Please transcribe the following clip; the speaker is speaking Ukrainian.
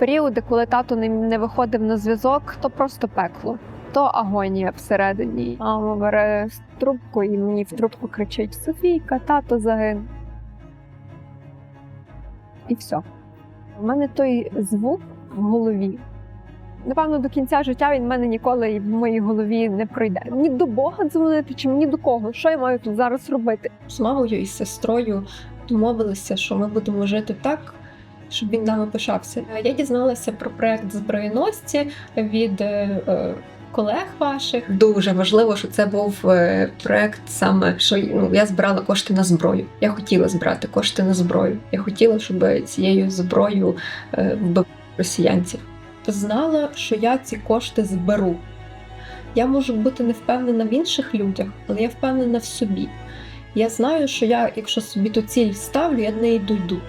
періоди, коли тато не, виходив на зв'язок, то просто пекло. То агонія всередині. Мама бере трубку і мені в трубку кричить: Софійка, тато загинув. І все. У мене той звук в голові. Напевно, до кінця життя він в мене ніколи в моїй голові не пройде. Ні до Бога дзвонити, чи ні до кого. Що я маю тут зараз робити? з мамою і сестрою домовилися, що ми будемо жити так, щоб він нами пишався. Я дізналася про проект зброєносці від е, е, колег ваших. Дуже важливо, що це був е, проект саме, що ну, я збирала кошти на зброю. Я хотіла збирати кошти на зброю. Я хотіла, щоб цією зброєю вбив росіянців. Знала, що я ці кошти зберу. Я можу бути не впевнена в інших людях, але я впевнена в собі. Я знаю, що я, якщо собі ту ціль ставлю, я до неї дойду.